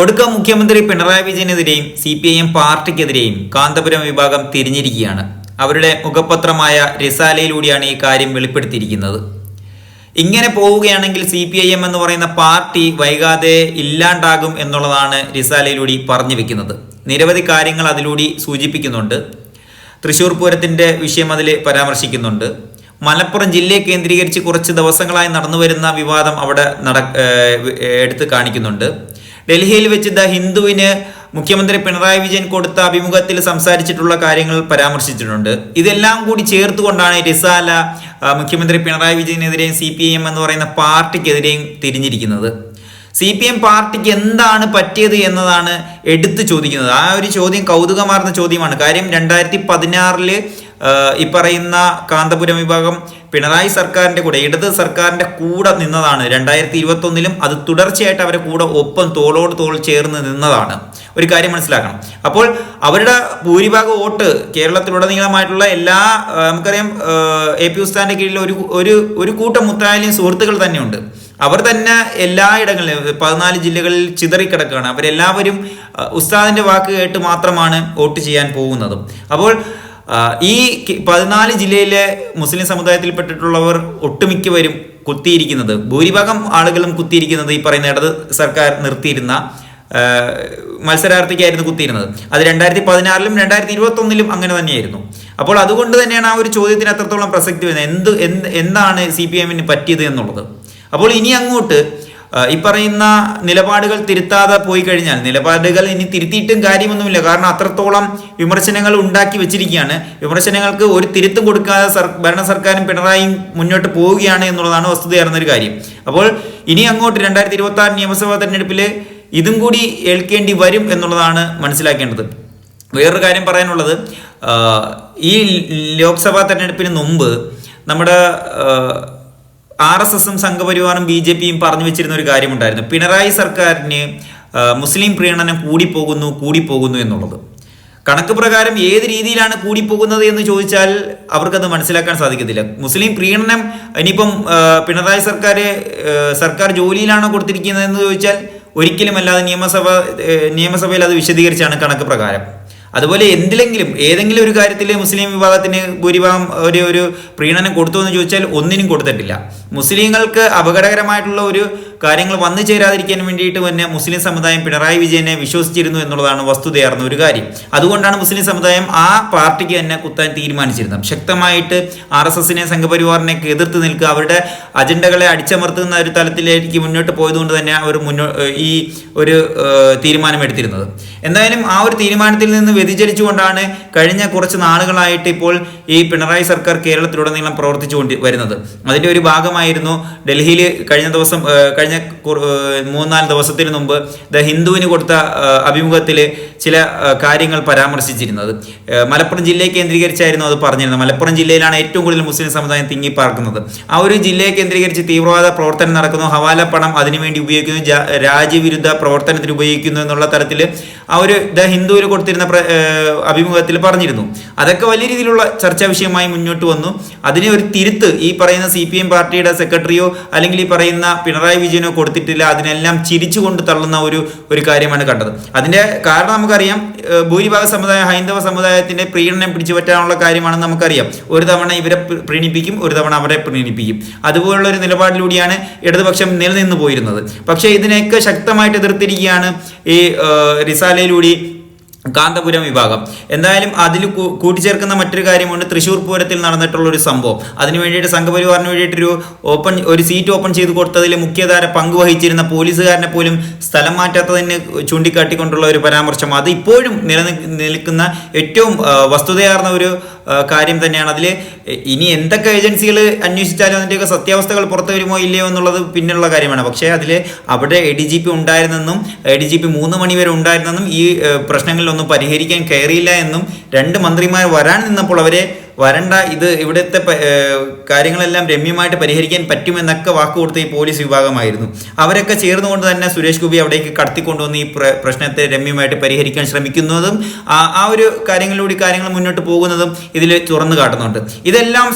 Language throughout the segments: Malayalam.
ഒടുക്കം മുഖ്യമന്ത്രി പിണറായി വിജയനെതിരെയും സി പി ഐ എം പാർട്ടിക്കെതിരെയും കാന്തപുരം വിഭാഗം തിരിഞ്ഞിരിക്കുകയാണ്. അവരുടെ മുഖപത്രമായ റിസാലയിലൂടെയാണ് ഈ കാര്യം വെളിപ്പെടുത്തിയിരിക്കുന്നത്. ഇങ്ങനെ പോവുകയാണെങ്കിൽ സി പി ഐ എം എന്ന് പറയുന്ന പാർട്ടി വൈകാതെ ഇല്ലാണ്ടാകും എന്നുള്ളതാണ് റിസാലയിലൂടെ പറഞ്ഞു വെക്കുന്നത്. നിരവധി കാര്യങ്ങൾ അതിലൂടെ സൂചിപ്പിക്കുന്നുണ്ട്. തൃശൂർ പൂരത്തിന്റെ വിഷയം അതിൽ പരാമർശിക്കുന്നുണ്ട്. മലപ്പുറം ജില്ലയെ കേന്ദ്രീകരിച്ച് കുറച്ച് ദിവസങ്ങളായി നടന്നു വരുന്ന വിവാദം അവിടെ നട എടുത്ത് കാണിക്കുന്നുണ്ട്. ഡൽഹിയിൽ വെച്ച് ദ ഹിന്ദുവിന് മുഖ്യമന്ത്രി പിണറായി വിജയൻ കൊടുത്ത അഭിമുഖത്തിൽ സംസാരിച്ചിട്ടുള്ള കാര്യങ്ങൾ പരാമർശിച്ചിട്ടുണ്ട്. ഇതെല്ലാം കൂടി ചേർത്തുകൊണ്ടാണ് റിസാല ആ, മുഖ്യമന്ത്രി പിണറായി വിജയനെതിരെയും സി പി എം എന്ന് പറയുന്ന പാർട്ടിക്കെതിരെയും തിരിഞ്ഞിരിക്കുന്നത്. സി പി എം പാർട്ടിക്ക് എന്താണ് പറ്റിയത് എന്നതാണ് എടുത്തു ചോദിക്കുന്നത്. ആ ഒരു ചോദ്യം കൗതുകമാർന്ന ചോദ്യമാണ്. കാര്യം രണ്ടായിരത്തി പതിനാറിൽ ഈ പറയുന്ന കാന്തപുരം വിഭാഗം പിണറായി സർക്കാരിന്റെ കൂടെ ഇടത് സർക്കാരിന്റെ കൂടെ നിന്നതാണ്. രണ്ടായിരത്തി ഇരുപത്തൊന്നിലും അത് തുടർച്ചയായിട്ട് അവരുടെ കൂടെ ഒപ്പം തോളോട് തോൾ ചേർന്ന് നിന്നതാണ്. ഒരു കാര്യം മനസ്സിലാക്കണം. അപ്പോൾ അവരുടെ ഭൂരിഭാഗം വോട്ട് കേരളത്തിലുടനീളമായിട്ടുള്ള എല്ലാ നമുക്കറിയാം എ പി ഉസ്താന്റെ കീഴിൽ ഒരു ഒരു ഒരു കൂട്ടം മുത്തായാലും സുഹൃത്തുക്കൾ തന്നെയുണ്ട്. അവർ തന്നെ എല്ലായിടങ്ങളിലും പതിനാല് ജില്ലകളിൽ ചിതറിക്കിടക്കുകയാണ്. അവരെല്ലാവരും ഉസ്താദിന്റെ വാക്ക് കേട്ട് മാത്രമാണ് വോട്ട് ചെയ്യാൻ പോകുന്നതും. അപ്പോൾ ഈ പതിനാല് ജില്ലയിലെ മുസ്ലിം സമുദായത്തിൽപ്പെട്ടിട്ടുള്ളവർ ഒട്ടുമിക്കവരും കുത്തിയിരിക്കുന്നത് ഭൂരിഭാഗം ആളുകളും കുത്തിയിരിക്കുന്നത് ഈ പറയുന്ന ഇടത് സർക്കാർ നിർത്തിയിരുന്ന മത്സരാർത്ഥിക്കായിരുന്നു കുത്തിയിരുന്നത്. അത് രണ്ടായിരത്തി പതിനാറിലും രണ്ടായിരത്തി ഇരുപത്തി ഒന്നിലും അങ്ങനെ തന്നെയായിരുന്നു. അപ്പോൾ അതുകൊണ്ട് തന്നെയാണ് ആ ഒരു ചോദ്യത്തിന് അത്രത്തോളം പ്രസക്തി വരുന്നത്. എന്ത് എന്ത് എന്താണ് സി പി എമ്മിന് പറ്റിയത് എന്നുള്ളത്? അപ്പോൾ ഇനി അങ്ങോട്ട് ഈ പറയുന്ന നിലപാടുകൾ തിരുത്താതെ പോയി കഴിഞ്ഞാൽ നിലപാടുകൾ ഇനി തിരുത്തിയിട്ടും കാര്യമൊന്നുമില്ല. കാരണം അത്രത്തോളം വിമർശനങ്ങൾ ഉണ്ടാക്കി വെച്ചിരിക്കുകയാണ്. വിമർശനങ്ങൾക്ക് ഒരു തിരുത്തും കൊടുക്കാതെ ഭരണ സർക്കാരും പിണറായിയും മുന്നോട്ട് പോവുകയാണ് എന്നുള്ളതാണ് വസ്തുതയാർന്നൊരു കാര്യം. അപ്പോൾ ഇനി അങ്ങോട്ട് രണ്ടായിരത്തി ഇരുപത്തി ആറ് നിയമസഭാ തെരഞ്ഞെടുപ്പിൽ ഇതും കൂടി ഏൽക്കേണ്ടി വരും എന്നുള്ളതാണ് മനസ്സിലാക്കേണ്ടത്. വേറൊരു കാര്യം പറയാനുള്ളത് ഈ ലോക്സഭാ തെരഞ്ഞെടുപ്പിന് മുമ്പ് നമ്മുടെ ആർ എസ് എസും സംഘപരിവാറും ബി ജെ പിയും പറഞ്ഞു വെച്ചിരുന്ന ഒരു കാര്യമുണ്ടായിരുന്നു. പിണറായി സർക്കാരിന് മുസ്ലിം പ്രീണനം കൂടിപ്പോകുന്നു കൂടിപ്പോകുന്നു എന്നുള്ളത്. കണക്ക് പ്രകാരം ഏത് രീതിയിലാണ് കൂടിപ്പോകുന്നത് എന്ന് ചോദിച്ചാൽ അവർക്കത് മനസ്സിലാക്കാൻ സാധിക്കത്തില്ല. മുസ്ലിം പ്രീണനം ഇനിയിപ്പം പിണറായി സർക്കാർ സർക്കാർ ജോലിയിലാണോ കൊടുത്തിരിക്കുന്നത് എന്ന് ചോദിച്ചാൽ ഒരിക്കലും അല്ലാതെ നിയമസഭ നിയമസഭയിൽ അത് വിശദീകരിച്ചാണ് കണക്ക് പ്രകാരം. അതുപോലെ എന്തിലെങ്കിലും ഏതെങ്കിലും ഒരു കാര്യത്തിൽ മുസ്ലിം വിഭാഗത്തിന് ഭൂരിഭാഗം ഒരു ഒരു പ്രീണനം കൊടുത്തു എന്ന് ചോദിച്ചാൽ ഒന്നിനും കൊടുത്തിട്ടില്ല. മുസ്ലിങ്ങൾക്ക് അപകടകരമായിട്ടുള്ള ഒരു കാര്യങ്ങൾ വന്നു ചേരാതിരിക്കാൻ വേണ്ടിയിട്ട് തന്നെ മുസ്ലിം സമുദായം പിണറായി വിജയനെ വിശ്വസിച്ചിരുന്നു എന്നുള്ളതാണ് വസ്തുതയാർന്ന ഒരു കാര്യം. അതുകൊണ്ടാണ് മുസ്ലിം സമുദായം ആ പാർട്ടിക്ക് തന്നെ കുത്താൻ തീരുമാനിച്ചിരുന്നത്. ശക്തമായിട്ട് ആർ എസ് എസിനെ സംഘപരിവാറിനെ എതിർത്ത് നിൽക്കുക അവരുടെ അജണ്ടകളെ അടിച്ചമർത്തുന്ന ഒരു തലത്തിലേക്ക് മുന്നോട്ട് പോയതുകൊണ്ട് തന്നെ അവർ മുന്നോ ഈ ഒരു തീരുമാനം തീരുമാനമെടുത്തിരുന്നത്. എന്തായാലും ആ ഒരു തീരുമാനത്തിൽ നിന്ന് വ്യതിചലിച്ചുകൊണ്ടാണ് കഴിഞ്ഞ കുറച്ച് നാളുകളായിട്ട് ഇപ്പോൾ ഈ പിണറായി സർക്കാർ കേരളത്തിലുടനീളം പ്രവർത്തിച്ചുകൊണ്ട് വരുന്നത്. അതിന്റെ ഒരു ഭാഗമായിരുന്നു ഡൽഹിയിൽ കഴിഞ്ഞ ദിവസം കഴിഞ്ഞ മൂന്നാൽ ദിവസത്തിന് മുമ്പ് ദ ഹിന്ദുവിന് കൊടുത്ത അഭിമുഖത്തിൽ ചില കാര്യങ്ങൾ പരാമർശിച്ചിരുന്നത്. മലപ്പുറം ജില്ലയെ കേന്ദ്രീകരിച്ചായിരുന്നു അത് പറഞ്ഞിരുന്നത്. മലപ്പുറം ജില്ലയിലാണ് ഏറ്റവും കൂടുതൽ മുസ്ലിം സമുദായം തിങ്ങി പാർക്കുന്നത്. ആ ഒരു ജില്ലയെ കേന്ദ്രീകരിച്ച് തീവ്രവാദ പ്രവർത്തനം നടക്കുന്നു. ഹവാല പണം അതിനുവേണ്ടി ഉപയോഗിക്കുന്നു. രാജ്യവിരുദ്ധ പ്രവർത്തനത്തിന് ഉപയോഗിക്കുന്നു എന്നുള്ള തരത്തിൽ ആ ഒരു ദ ഹിന്ദുവിൽ കൊടുത്തിരുന്ന അഭിമുഖത്തിൽ പറഞ്ഞിരുന്നു. അതൊക്കെ വലിയ രീതിയിലുള്ള ചർച്ചാ വിഷയമായി മുന്നോട്ട് വന്നു. അതിനെ ഒരു തിരുത്ത് ഈ പറയുന്ന സി പി എം പാർട്ടിയുടെ സെക്രട്ടറിയോ അല്ലെങ്കിൽ ഈ പറയുന്ന പിണറായി വിജയനോ കൊടുത്തിട്ടില്ല. അതിനെല്ലാം ചിരിച്ചുകൊണ്ട് തള്ളുന്ന ഒരു ഒരു കാര്യമാണ് കണ്ടത്. അതിന്റെ കാരണം നമുക്കറിയാം. ഭൂരിഭാഗ സമുദായ ഹൈന്ദവ സമുദായത്തിന്റെ പ്രീണനം പിടിച്ചു പറ്റാനുള്ള കാര്യമാണെന്ന് നമുക്കറിയാം. ഒരു തവണ ഇവരെ പ്രീണിപ്പിക്കും ഒരു തവണ അവരെ പ്രീണിപ്പിക്കും. അതുപോലുള്ള ഒരു നിലപാടിലൂടെയാണ് ഇടതുപക്ഷം നിലനിന്ന് പോയിരുന്നത്. പക്ഷേ ഇതിനെയൊക്കെ ശക്തമായിട്ട് എതിർത്തിരിക്കുകയാണ് ഈ ഏഹ്, റിസാലയിലൂടെ കാന്തപുരം വിഭാഗം. എന്തായാലും അതിൽ കൂട്ടിച്ചേർക്കുന്ന മറ്റൊരു കാര്യമുണ്ട്. തൃശ്ശൂർ പൂരത്തിൽ നടന്നിട്ടുള്ള ഒരു സംഭവം. അതിനു വേണ്ടിയിട്ട് സംഘപരിവാറിന് വേണ്ടിയിട്ടൊരു ഓപ്പൺ ഒരു സീറ്റ് ഓപ്പൺ ചെയ്ത് കൊടുത്തതിൽ മുഖ്യധാര പങ്കുവഹിച്ചിരുന്ന പോലീസുകാരനെ പോലും സ്ഥലം മാറ്റാത്തതിന് ചൂണ്ടിക്കാട്ടിക്കൊണ്ടുള്ള ഒരു പരാമർശം. അത് ഇപ്പോഴും നിലനിൽക്കുന്ന ഏറ്റവും വസ്തുതയാർന്ന ഒരു കാര്യം തന്നെയാണ്. അതിൽ ഇനി എന്തൊക്കെ ഏജൻസികൾ അന്വേഷിച്ചാലും അതിന്റെയൊക്കെ സത്യാവസ്ഥകൾ പുറത്തു വരുമോ ഇല്ലയോ എന്നുള്ളത് പിന്നെയുള്ള കാര്യമാണ്. പക്ഷേ അതിൽ അവിടെ എ ഡി ജി പി ഉണ്ടായിരുന്നെന്നും എ ഡി ജി പി മൂന്ന് മണി വരെ ഉണ്ടായിരുന്നെന്നും ഈ പ്രശ്നങ്ങളിലൊന്നും പരിഹരിക്കാൻ കയറിയില്ല എന്നും രണ്ട് മന്ത്രിമാർ വരാൻ നിന്നപ്പോൾ അവരെ വരണ്ട ഇത് ഇവിടുത്തെ കാര്യങ്ങളെല്ലാം രമ്യമായിട്ട് പരിഹരിക്കാൻ പറ്റുമെന്നൊക്കെ വാക്ക് കൊടുത്ത ഈ പോലീസ് വിഭാഗമായിരുന്നു. അവരൊക്കെ ചേർന്നുകൊണ്ട് തന്നെ സുരേഷ് ഗോപി അവിടേക്ക് കടത്തിക്കൊണ്ടുവന്ന് ഈ പ്രശ്നത്തെ രമ്യമായിട്ട് പരിഹരിക്കാൻ ശ്രമിക്കുന്നതും ആ ഒരു കാര്യങ്ങളിലൂടെ കാര്യങ്ങൾ മുന്നോട്ട് പോകുന്നതും ഇതിൽ തുറന്നു കാട്ടുന്നുണ്ട്. ഇതെല്ലാം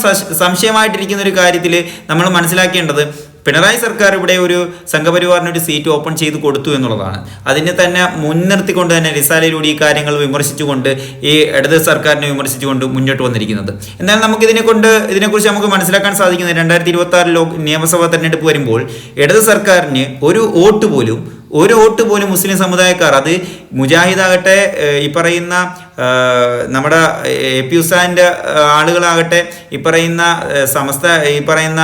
സംശയമായിട്ടിരിക്കുന്ന ഒരു കാര്യത്തിൽ നമ്മൾ മനസ്സിലാക്കേണ്ടത് പിണറായി സർക്കാർ ഇവിടെ ഒരു സംഘപരിവാറിന് ഒരു സീറ്റ് ഓപ്പൺ ചെയ്ത് കൊടുത്തു എന്നുള്ളതാണ്. അതിനെ തന്നെ മുൻനിർത്തിക്കൊണ്ട് തന്നെ റിസാലയിലൂടെ ഈ കാര്യങ്ങൾ വിമർശിച്ചുകൊണ്ട് ഈ ഇടത് സർക്കാരിനെ വിമർശിച്ചുകൊണ്ട് മുന്നോട്ട് വന്നിരിക്കുന്നത്. എന്നാൽ നമുക്ക് ഇതിനെ കൊണ്ട് ഇതിനെക്കുറിച്ച് നമുക്ക് മനസ്സിലാക്കാൻ സാധിക്കുന്നത് രണ്ടായിരത്തി ഇരുപത്തി ആറ് ലോ നിയമസഭാ തെരഞ്ഞെടുപ്പ് വരുമ്പോൾ ഇടത് സർക്കാരിന് ഒരു വോട്ട് പോലും ഒരു വോട്ട് പോലും മുസ്ലിം സമുദായക്കാർ അത് മുജാഹിദാകട്ടെ ഈ പറയുന്ന നമ്മുടെ എ പി ഉസാന്റെ ആളുകളാകട്ടെ ഈ പറയുന്ന സമസ്ത ഈ പറയുന്ന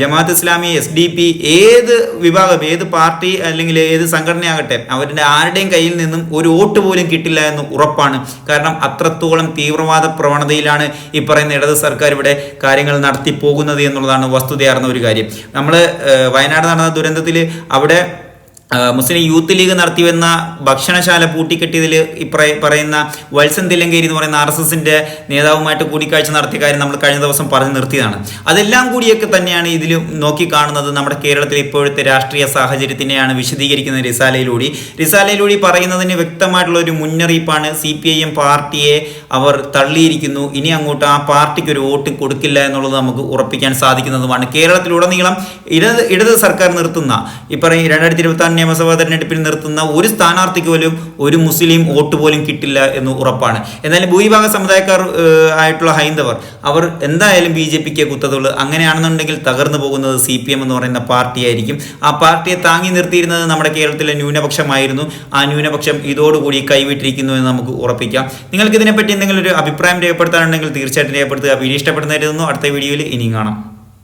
Jamaat Islami S D P ഏത് വിഭാഗം ഏത് പാർട്ടി അല്ലെങ്കിൽ ഏത് സംഘടനയാകട്ടെ അവരുടെ ആരുടെയും കയ്യിൽ നിന്നും ഒരു വോട്ട് പോലും കിട്ടില്ല എന്ന് ഉറപ്പാണ്. കാരണം അത്രത്തോളം തീവ്രവാദ പ്രവണതയിലാണ് ഈ പറയുന്ന ഇടത് സർക്കാർ ഇവിടെ കാര്യങ്ങൾ നടത്തി പോകുന്നത് എന്നുള്ളതാണ് വസ്തുതയാർന്ന ഒരു കാര്യം. നമ്മൾ വയനാട് നടന്ന ദുരന്തത്തിൽ അവിടെ മുസ്ലിം യൂത്ത് ലീഗ് നടത്തിവന്ന ഭക്ഷണശാല പൂട്ടിക്കെട്ടിയതിൽ ഈ പറയുന്ന വത്സൻ തില്ലങ്കേരി എന്ന് പറയുന്ന ആർ എസ് എസിന്റെ നേതാവുമായിട്ട് കൂടിക്കാഴ്ച നടത്തിയ കാര്യം നമ്മൾ കഴിഞ്ഞ ദിവസം പറഞ്ഞു നിർത്തിയതാണ്. അതെല്ലാം കൂടിയൊക്കെ തന്നെയാണ് ഇതിൽ നോക്കി കാണുന്നത് നമ്മുടെ കേരളത്തിലെ ഇപ്പോഴത്തെ രാഷ്ട്രീയ സാഹചര്യത്തിനെയാണ് വിശദീകരിക്കുന്നത് റിസാലയിലൂടെ. റിസാലയിലൂടെ പറയുന്നതിന് വ്യക്തമായിട്ടുള്ള ഒരു മുന്നറിയിപ്പാണ് സി പി ഐ എം പാർട്ടിയെ അവർ തള്ളിയിരിക്കുന്നു. ഇനി അങ്ങോട്ട് ആ പാർട്ടിക്ക് ഒരു വോട്ട് കൊടുക്കില്ല എന്നുള്ളത് നമുക്ക് ഉറപ്പിക്കാൻ സാധിക്കുന്നതുമാണ്. കേരളത്തിലുടനീളം ഇടത് ഇടത് സർക്കാർ നിർത്തുന്ന ഈ പറയും രണ്ടായിരത്തി ഇരുപത്തി നിയമസഭാ തെരഞ്ഞെടുപ്പിൽ നിർത്തുന്ന ഒരു സ്ഥാനാർത്ഥിക്ക് പോലും ഒരു മുസ്ലിം വോട്ട് പോലും കിട്ടില്ല എന്ന് ഉറപ്പാണ്. എന്നാലും ഭൂരിഭാഗ സമുദായക്കാർ ആയിട്ടുള്ള ഹൈന്ദവർ അവർ എന്തായാലും ബി ജെ പിക്ക് കുത്തതുള്ളൂ അങ്ങനെയാണെന്നുണ്ടെങ്കിൽ തകർന്നു പോകുന്നത് സി പി എം എന്ന് പറയുന്ന പാർട്ടിയായിരിക്കും. ആ പാർട്ടിയെ താങ്ങി നിർത്തിയിരുന്നത് നമ്മുടെ കേരളത്തിലെ ന്യൂനപക്ഷമായിരുന്നു. ആ ന്യൂനപക്ഷം ഇതോടുകൂടി കൈവിട്ടിരിക്കുന്നു എന്ന് നമുക്ക് ഉറപ്പിക്കാം. നിങ്ങൾക്ക് ഇതിനെപ്പറ്റി എന്തെങ്കിലും ഒരു അഭിപ്രായം രേഖപ്പെടുത്താനുണ്ടെങ്കിൽ തീർച്ചയായിട്ടും രേഖപ്പെടുത്തുക. വീഡിയോ ഇഷ്ടപ്പെടുന്നതായിരുന്നു അടുത്ത വീഡിയോയിൽ ഇനിയും കാണാം.